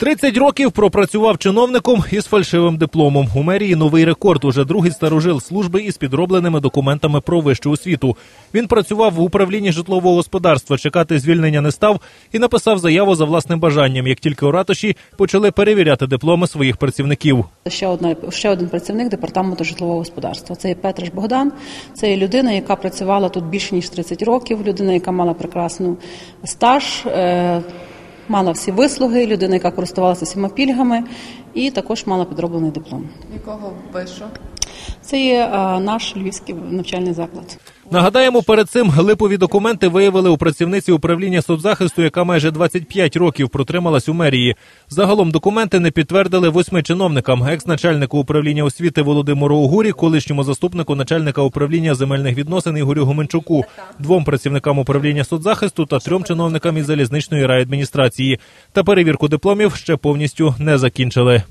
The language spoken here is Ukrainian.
30 років пропрацював чиновником із фальшивим дипломом. У мерії новий рекорд. Уже другий старожил служби із підробленими документами про вищу освіту. Він працював в управлінні житлового господарства. Чекати звільнення не став і написав заяву за власним бажанням. Як тільки у ратуші почали перевіряти дипломи своїх працівників. Ще одна ще один працівник департаменту житлового господарства. Це є Петриш Богдан. Це є людина, яка працювала тут більше ніж 30 років. Людина, яка мала прекрасну стаж. Е- Мала всі вислуги, людина, яка користувалася всіма пільгами, і також мала підроблений диплом. Якого вишу? Це є а, наш львівський навчальний заклад. Нагадаємо, перед цим липові документи виявили у працівниці управління соцзахисту, яка майже 25 років протрималась у мерії. Загалом документи не підтвердили восьми чиновникам: екс-начальнику управління освіти Володимиру Угурі, колишньому заступнику начальника управління земельних відносин Ігорю Гоменчуку, двом працівникам управління соцзахисту та трьом чиновникам із залізничної райадміністрації. Та перевірку дипломів ще повністю не закінчили.